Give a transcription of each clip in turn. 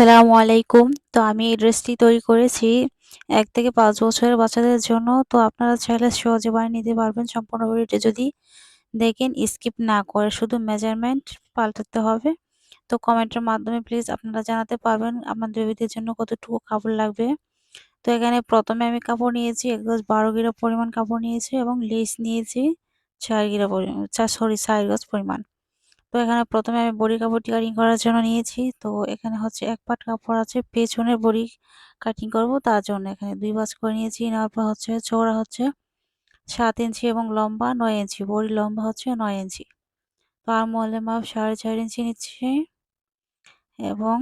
আসসালামু আলাইকুম। তো আমি এই ড্রেসটি তৈরি করেছি এক থেকে পাঁচ বছরের বাচ্চাদের জন্য। তো আপনারা চাইলে সহজে বানিয়ে নিতে পারবেন সম্পূর্ণ ভিডিওটি যদি দেখেন, স্কিপ না করে শুধু মেজারমেন্ট পাল্টাতে হবে। তো কমেন্টের মাধ্যমে প্লিজ আপনারা জানাতে পারবেন আপনাদের বেবিদের জন্য কতটুকু কাপড় লাগবে। তো এখানে প্রথমে আমি কাপড় নিয়েছি, এক গজ ১২ গিরা পরিমাণ কাপড় নিয়েছি এবং লেস নিয়েছি ৪ গিরা পরিমাণ সরি ৪ গজ পরিমাণ। তো এখানে প্রথমে আমি বডি কাপড়টি কাটিং করার জন্য নিয়েছি। তো এখানে হচ্ছে এক পাট কাপড় আছে, পেছনের বডি কাটিং করব, তার জন্য এখানে দুই বাজ করে নিয়েছি। নেওয়ার পর হচ্ছে চৌড়া হচ্ছে সাত ইঞ্চি এবং লম্বা নয় ইঞ্চি, বডি লম্বা হচ্ছে নয় ইঞ্চি। তো আর মাপ সাড়ে চার ইঞ্চি নিচ্ছি এবং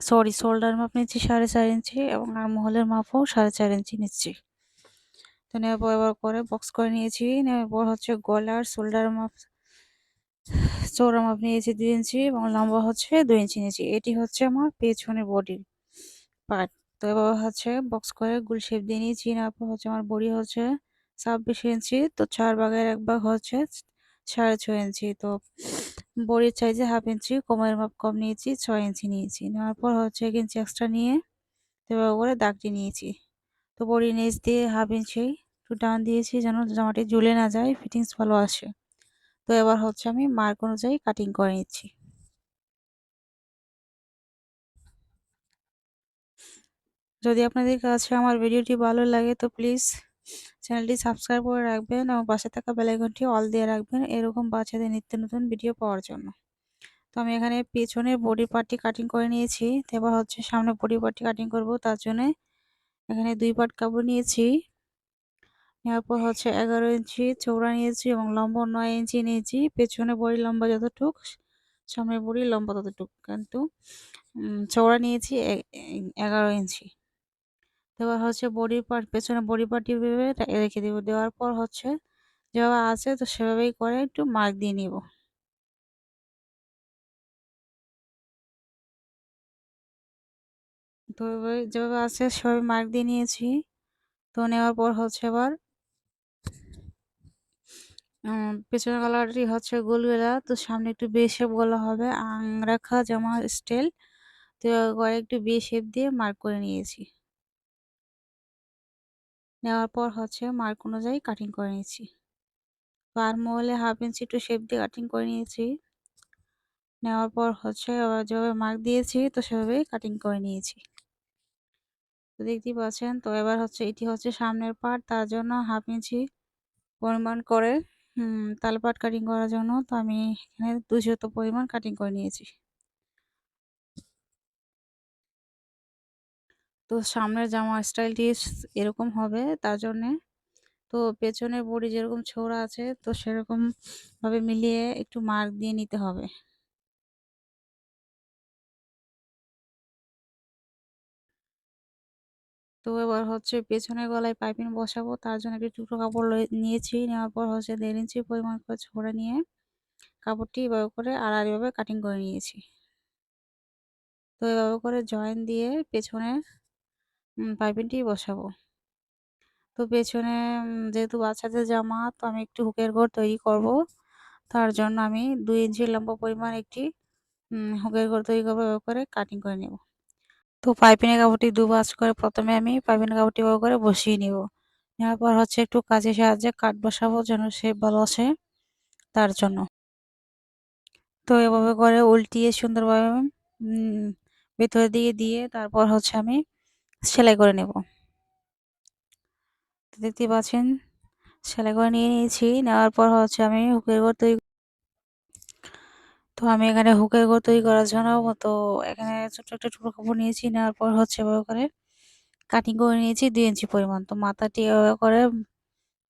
সরি শোল্ডার মাপ নিচ্ছি সাড়ে চার ইঞ্চি এবং আর মহলের মাপও সাড়ে চার ইঞ্চি নিচ্ছি। তো নেওয়ার পর এবার করে বক্স করে নিয়েছি। নেওয়ার পর হচ্ছে গলার শোল্ডার মাপ চৌড়া মাপ নিয়েছি দুই ইঞ্চি এবং লম্বা হচ্ছে দুই ইঞ্চি নিয়েছি এটি হচ্ছে আমার পেছনের বডির পার্ট তো এবার হচ্ছে বক্স করে গুল শেপ দিয়ে নিয়েছি তারপর হচ্ছে আমার বডি হচ্ছে ছাব্বিশ ইঞ্চি, তো চার ভাগের এক ভাগ হচ্ছে সাড়ে ছয় ইঞ্চি। তো বডির চাইজে হাফ ইঞ্চি, কোমরের মাপ কম নিয়েছি, ছয় ইঞ্চি নিয়েছি। নেওয়ার পর হচ্ছে এক ইঞ্চি এক্সট্রা নিয়ে এবার করে দাগটি নিয়েছি। তো বডি নিচ দিয়ে হাফ ইঞ্চি একটু ডান দিয়েছি যেন জামাটি ঝুলে না যায় ফিটিংস ভালো আসে। তো এবার হচ্ছে আমি মার্ক অনুযায়ী কাটিং করে নিচ্ছি। যদি আপনাদের কাছে আমার ভিডিওটি ভালো লাগে তো প্লিজ চ্যানেলটি সাবস্ক্রাইব করে রাখবেন এবং পাশে থাকা বেলাইকনটি অল দিয়ে রাখবেন। এরকম বাচ্চাদের নিত্য নতুন ভিডিও পাওয়ার জন্য। তো আমি এখানে পেছনে বডি পার্টটি কাটিং করে নিয়েছি। এবার হচ্ছে সামনে বডি পার্টটি কাটিং করব। তার জন্য এখানে দুই পার্ট কাপড় নিয়েছি। নেওয়ার পর হচ্ছে এগারো ইঞ্চি চৌড়া নিয়েছি এবং লম্বা নয় ইঞ্চি নিয়েছি। পেছনে বড়ি লম্বা যতটুক, সামনে বড়ি লম্বা ততটুক। কিন্তু চৌড়া নিয়েছি এগারো ইঞ্চি। এবার হচ্ছে বডি পার্ট, পেছনে বডি পার্টি ভেবে রেখে দেবো। দেওয়ার পর হচ্ছে যেভাবে আছে তো সেভাবেই করে একটু মার্ক দিয়ে নিব। তো যেভাবে আছে সেভাবে মার্ক দিয়ে নিয়েছি। তো নেওয়ার পর হচ্ছে আবার পেছনের গলাটি হচ্ছে গোল গলা তো সামনে একটু বে শেপ গলা হবে। আং রাখা জামা স্টাইল তো একটু বে শেপ দিয়ে মার্ক করে নিয়েছি। নেওয়ার পর হচ্ছে মার্ক অনুযায়ী কাটিং করে নিয়েছি। আর মহলে হাফ ইঞ্চি একটু শেপ দিয়ে কাটিং করে নিয়েছি। নেওয়ার পর হচ্ছে যেভাবে মার্ক দিয়েছি, তো সেভাবেই কাটিং করে নিয়েছি। তো দেখতেই পাচ্ছেন, তো এবার হচ্ছে এটি হচ্ছে সামনের পার্ট তার জন্য হাফ ইঞ্চি পরিমাণ করে তালপাট কাটিং করার জন্য তো আমি এখানে দুশত পরিমাণ কাটিং করে নিয়েছি। তো সামনের জামা স্টাইলটি এরকম হবে, তার জন্যে তো পেছনের বডি যেরকম ছোড়া আছে, তো সেরকমভাবে মিলিয়ে একটু মার্ক দিয়ে নিতে হবে। তো এবার হচ্ছে পেছনের গলায় পাইপিং বসাবো, তার জন্য একটি টুকরো কাপড় নিয়েছি। নেওয়ার পর হচ্ছে দেড় ইঞ্চি পরিমাণ করে ছোড়া নিয়ে কাপড়টি এভাবে করে আড়াআড়িভাবে কাটিং করে নিয়েছি। তো এভাবে করে জয়েন দিয়ে পেছনে পাইপিংটি বসাবো। তো পেছনে যেহেতু বাচ্চাদের জামা, তো আমি একটু হুকের ঘর তৈরি করব। তার জন্য আমি দুই ইঞ্চি লম্বা পরিমাণ একটি হুকের ঘর তৈরি করব, এভাবে করে কাটিং করে নেব। তো পাইপিনের কাপড়টি দু বাজ করে প্রথমে আমি পাইপিনের কাপড়টি এভাবে করে বসিয়ে নিব। নেওয়ার পর হচ্ছে একটু কাজের সাহায্যে কাঠ বসাবো যেন সে ভালো আসে তার জন্য। তো এভাবে করে উল্টিয়ে সুন্দরভাবে ভেতরের দিকে দিয়ে তারপর হচ্ছে আমি সেলাই করে নেব। দেখতে পাচ্ছেন, সেলাই করে নিয়ে নিয়েছি। নেওয়ার পর হচ্ছে আমি হুকের ঘর তৈরি তো আমি এখানে হুকের ঘর তৈরি করার জন্য তো এখানে ছোট্ট একটা টুকরো কাপড় নিয়েছি, নেওয়ার পর হচ্ছে এভাবে করে কাটিং করে নিয়েছি দুই ইঞ্চি পরিমাণ। তো মাথাটি এভাবে করে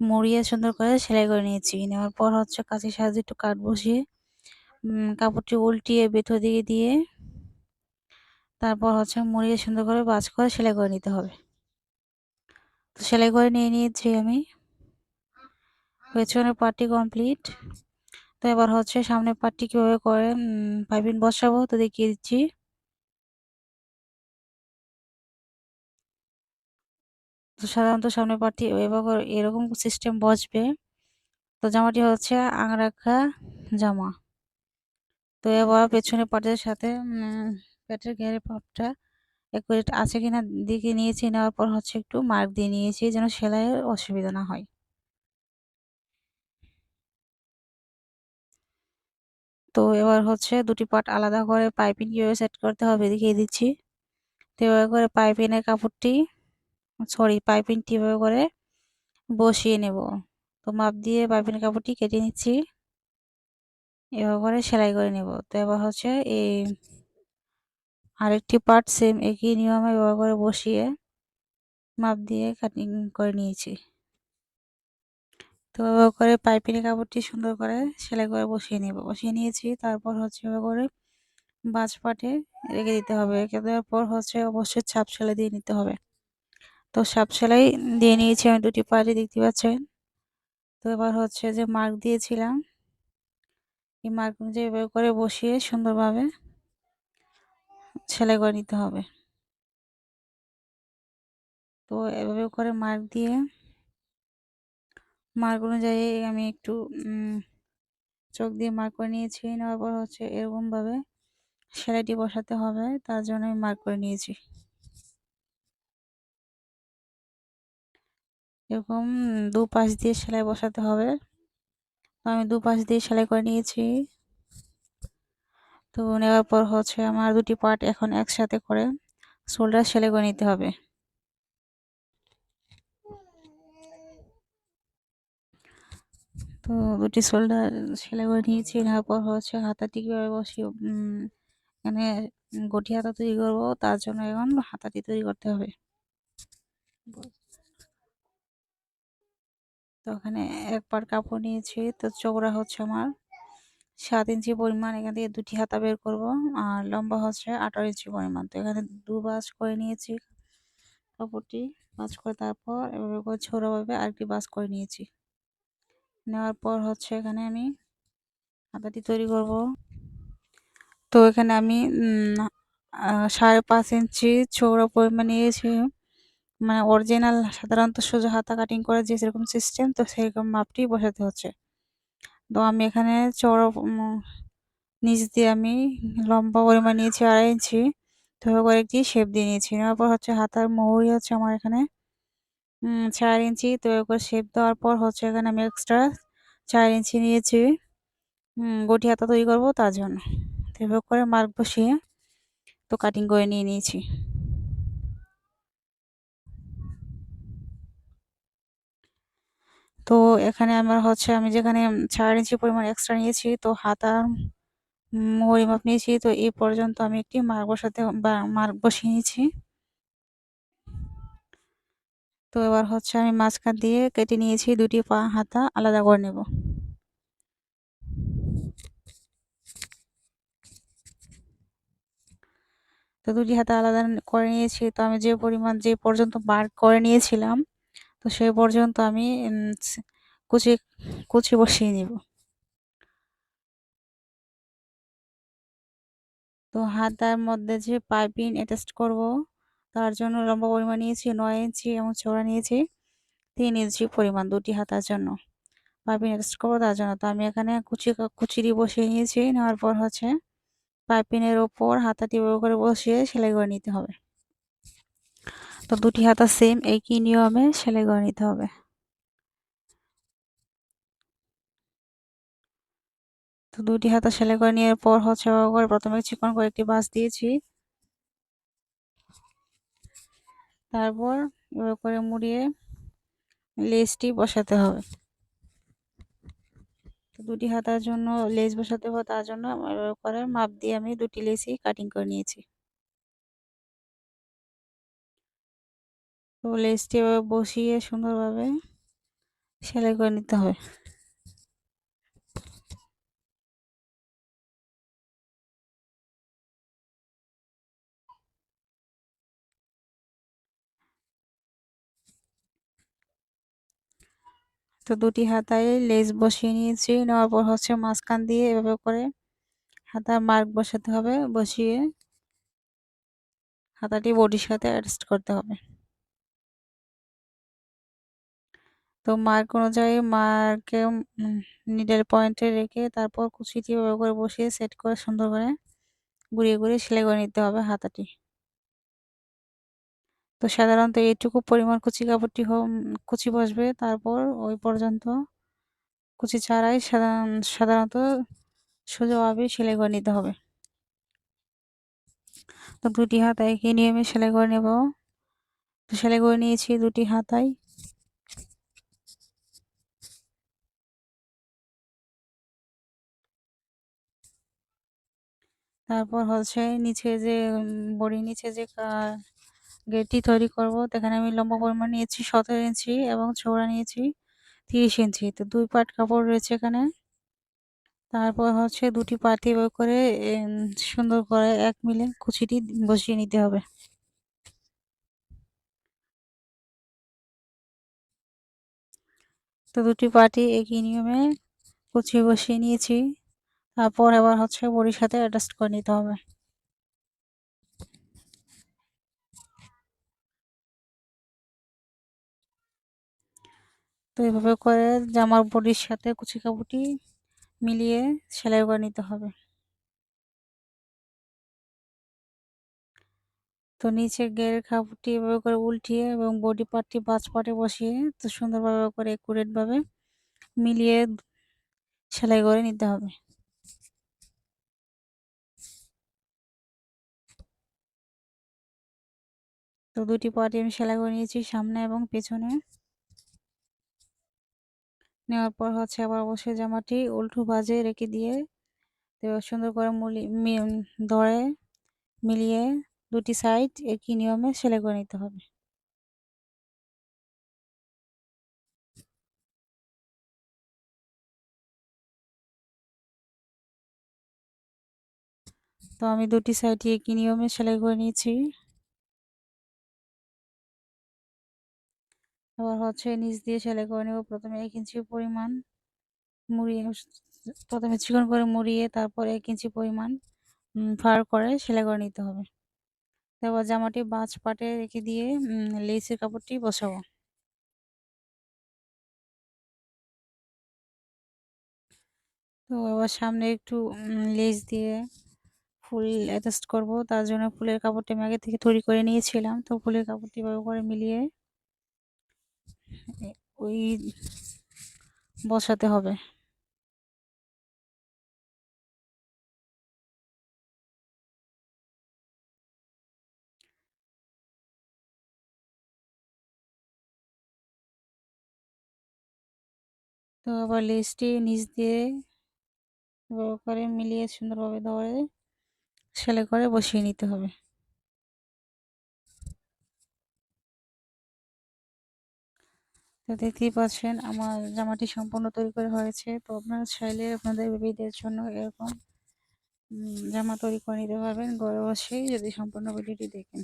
মুড়িয়ে সুন্দর করে সেলাই করে নিয়েছি। নেওয়ার পর হচ্ছে কাছের সাহায্যে একটু কাট বসিয়ে কাপড়টি উল্টিয়ে ভেতর দিকে দিয়ে তারপর হচ্ছে মুড়িয়ে সুন্দর করে বাজ করে সেলাই করে নিতে হবে। তো সেলাই করে নিয়ে নিয়েছি আমি। পেছনের পার্টি কমপ্লিট তো এবার হচ্ছে সামনের পার্টি কীভাবে করে? পাইপিং বসাবো তো দেখিয়ে দিচ্ছি। তো সাধারণত সামনের পার্টি এবার এরকম সিস্টেম বসবে। তো জামাটি হচ্ছে আংরাখা জামা। তো এবার পেছনের পাটের সাথে প্যাটের ঘেরের পাপটা একুরেট আছে কিনা দিকে নিয়েছি, নেওয়ার পর হচ্ছে একটু মার্ক দিয়ে নিয়েছি যেন সেলাইয়ের অসুবিধা না হয়। তো এবার হচ্ছে দুটি পার্ট আলাদা করে পাইপিং কীভাবে সেট করতে হবে দেখিয়ে দিচ্ছি। তো এভাবে করে পাইপিংয়ের কাপড়টি সরি পাইপিংটি এভাবে করে বসিয়ে নেব। তো মাপ দিয়ে পাইপিংয়ের কাপড়টি কেটে নিচ্ছি। এভাবে করে সেলাই করে নেব। তো এবার হচ্ছে এই আরেকটি পার্ট সেম একই নিয়মে ব্যবহার করে বসিয়ে মাপ দিয়ে কাটিং করে নিয়েছি। তো করে পাইপিনের কাপড়টি সুন্দর করে সেলাই করে বসিয়ে নেব। বসিয়ে নিয়েছি, তারপর হচ্ছে করে বাজ পাটে রেখে দিতে হবে। রেখে দেওয়ার পর হচ্ছে অবশ্যই ছাপ সেলাই দিয়ে নিতে হবে। তো ছাপ সেলাই দিয়ে নিয়েছি আমি দুটি পাটে, দেখতে পাচ্ছেন? তো এবার হচ্ছে যে মার্ক দিয়েছিলাম। এই মার্ক অনুযায়ী এভাবে করে বসিয়ে সুন্দরভাবে সেলাই করে নিতে হবে। তো এভাবে করে মার্ক দিয়ে মার্ক অনুযায়ী আমি একটু চোখ দিয়ে মার্ক করে নিয়েছি। নেওয়ার পর হচ্ছে এরকমভাবে সেলাইটি বসাতে হবে, তার জন্য আমি মার্ক করে নিয়েছি। এরকম দু পাশ দিয়ে সেলাই বসাতে হবে। তো আমি দু পাশ দিয়ে সেলাই করে নিয়েছি। তো নেওয়ার পর হচ্ছে আমার দুটি পার্ট এখন একসাথে করে শোল্ডার সেলাই করে নিতে হবে। তো দুটি শোল্ডার সেলাই করে নিয়েছি তারপর পর হচ্ছে হাতাটি কীভাবে বসিয়ে এখানে গটি হাতা তৈরি করব, তার জন্য এখন হাতাটি তৈরি করতে হবে। তো ওখানে এক পার কাপড় নিয়েছি, তো চৌড়া হচ্ছে আমার। সাত ইঞ্চি পরিমাণ এখান থেকে দুটি হাতা বের করব, আর লম্বা হচ্ছে আঠারো ইঞ্চি পরিমাণ। তো এখানে দু বাস করে নিয়েছি কাপড়টি বাস করে তারপর এভাবে ছোড়াভাবে আরেকটি বাস করে নিয়েছি। নেওয়ার পর হচ্ছে এখানে আমি হাতাটি তৈরি করব। তো এখানে আমি সাড়ে পাঁচ ইঞ্চি চৌড়া পরিমাণ নিয়েছি। মানে অরিজিনাল সাধারণত সোজা হাতা কাটিং করে যে সেরকম সিস্টেম তো সেরকম মাপটি বসাতে হচ্ছে। তো আমি এখানে চড়ো নিচ দিয়ে আমি লম্বা পরিমাণ নিয়েছি আড়াই ইঞ্চি। তো কয়েকটি শেপ দিয়ে নিয়েছি। নেওয়ার পর হচ্ছে হাতার মোহরি হচ্ছে আমার এখানে চার ইঞ্চি, তো করে শেপ দেওয়ার পর হচ্ছে এখানে আমি এক্সট্রা চার ইঞ্চি নিয়েছি। গটি হাতা তৈরি করব তার জন্য। তো এভাবে করে মার্ক বসিয়ে তো কাটিং করে নিয়ে নিয়েছি। তো এখানে আমার হচ্ছে আমি যেখানে চার ইঞ্চি পরিমাণ এক্সট্রা নিয়েছি, তো হাতা মাপ নিয়েছি, তো এই পর্যন্ত আমি একটি মার্ক বসাতে বা মার্ক বসিয়ে নিয়েছি। তো এবার হচ্ছে আমি মাঝখান দিয়ে কেটে নিয়েছি দুটি পা হাতা আলাদা করে নেব। তো দুটি হাতা আলাদা করে নিয়েছি। তো আমি যে পরিমাণ, যে পর্যন্ত মার্ক করে নিয়েছিলাম, তো সেই পর্যন্ত আমি কুচি কুচি বসিয়ে নিব। তো হাতার মধ্যে যে পাইপিং অ্যাটাচ করব তার জন্য লম্বা পরিমাণ নিয়েছি, নয় ইঞ্চি এবং চৌড়া নিয়েছি। তিন ইঞ্চি পরিমাণ দুটি হাতার জন্য। পাইপিং অ্যাটাচ করব তার জন্য। তো আমি এখানে কুচি কুচিরি বসিয়ে নিয়েছি। নেওয়ার পর হচ্ছে পাইপিনের ওপর হাতাটি করে বসিয়ে সেলাই করে নিতে হবে। তো দুটি হাতা সেম একই নিয়মে সেলাই করে নিতে হবে। তো দুটি হাতা সেলাই করে নেওয়ার পর হচ্ছে প্রথমে চিকন করে একটি বাস দিয়েছি। তারপর করে মুড়িয়ে লেসটি বসাতে হবে। দুটি হাতার জন্য লেস বসাতে হবে, তার জন্য করে মাপ দিয়ে আমি দুটি লেসই কাটিং করে নিয়েছি। তো লেসটি বসিয়ে সুন্দরভাবে সেলাই করে নিতে হবে। তো দুটি হাতায় লেস বসিয়ে নিয়েছি। নেওয়ার পর হচ্ছে মাঝখান দিয়ে এভাবে করে হাতার মার্ক বসাতে হবে, বসিয়ে হাতাটি বডির সাথে অ্যাডজাস্ট করতে হবে। তো মার্ক অনুযায়ী মার্কে নিডেল পয়েন্টে রেখে তারপর কুচিটি এভাবে করে বসিয়ে সেট করে সুন্দর করে ঘুরিয়ে ঘুরিয়ে সেলাই করে নিতে হবে হাতাটি। তো সাধারণত এইটুকু পরিমাণ কুচি কাপড়টি কুচি বসবে। তারপর ওই পর্যন্ত কুচি ছাড়াই সাধারণ সাধারণত সোজাভাবে সেলাই করে নিতে হবে। তো দুটি হাত একই নিয়মে সেলাই করে নেব। তো সেলাই করে নিয়েছি দুটি হাতায়। তারপর হচ্ছে নিচে যে বড়ি নিচে যে গেটটি তৈরি করব। এখানে আমি লম্বা পরিমাণ নিয়েছি, সতেরো ইঞ্চি এবং চৌড়া নিয়েছি, তিরিশ ইঞ্চি। তো দুই পাট কাপড় রয়েছে এখানে। তারপর হচ্ছে দুটি পাতি বই করে সুন্দর করে এক মিলে কুচিটি বসিয়ে নিতে হবে। তো দুটি পাটি একই নিয়মে কুচিয়ে বসিয়ে নিয়েছি। তারপর আবার হচ্ছে বড়ির সাথে অ্যাডজাস্ট করে নিতে হবে। তো এভাবে করে জামার বডির সাথে কুচি কাপড়টি মিলিয়ে সেলাই করে নিতে হবে। তো নিচে গেরের কাপড়টি এভাবে করে উল্টিয়ে এবং বডি পার্টটি বাজ পাটে বসিয়ে তো সুন্দরভাবে করে একুরেটভাবে মিলিয়ে সেলাই করে নিতে হবে। তো দুটি পার্টি আমি সেলাই করে নিয়েছি সামনে এবং পেছনে। নেওয়ার পর হচ্ছে আবার অবশ্যই জামাটি উল্টো বাজে রেখে দিয়ে সুন্দর করে মুলি ধরে মিলিয়ে দুটি সাইড একই নিয়মে সেলাই করে নিতে হবে। তো আমি দুটি সাইডই একই নিয়মে সেলাই করে নিয়েছি। এবার হচ্ছে নিচ দিয়ে সেলাই করে নেব। প্রথমে এক ইঞ্চি পরিমাণ মুড়িয়ে প্রথমে চিকন করে মুড়িয়ে তারপর এক ইঞ্চি পরিমাণ ফার করে সেলাই করে নিতে হবে। তারপর জামাটি বাঁচ পাটে রেখে দিয়ে লেসের কাপড়টি বসাবো। তো এবার সামনে একটু লেস দিয়ে ফুল অ্যাডজাস্ট করব। তার জন্য ফুলের কাপড়টি আমি আগে থেকে তৈরি করে নিয়েছিলাম। তো ফুলের কাপড়টি ভাবে করে মিলিয়ে ওই বসাতে হবে। তো আবার লেসটি নিচ দিয়ে করে মিলিয়ে সুন্দরভাবে ধরে, সেলাই করে বসিয়ে নিতে হবে। তো দেখতেই পাচ্ছেন, আমার জামাটি সম্পূর্ণ তৈরি করা হয়েছে। তো আপনারা চাইলে আপনাদের বেবিদের জন্য এরকম জামা তৈরি করে নিতে পারবেন। ঘরে বসেই যদি সম্পূর্ণ ভিডিওটি দেখেন।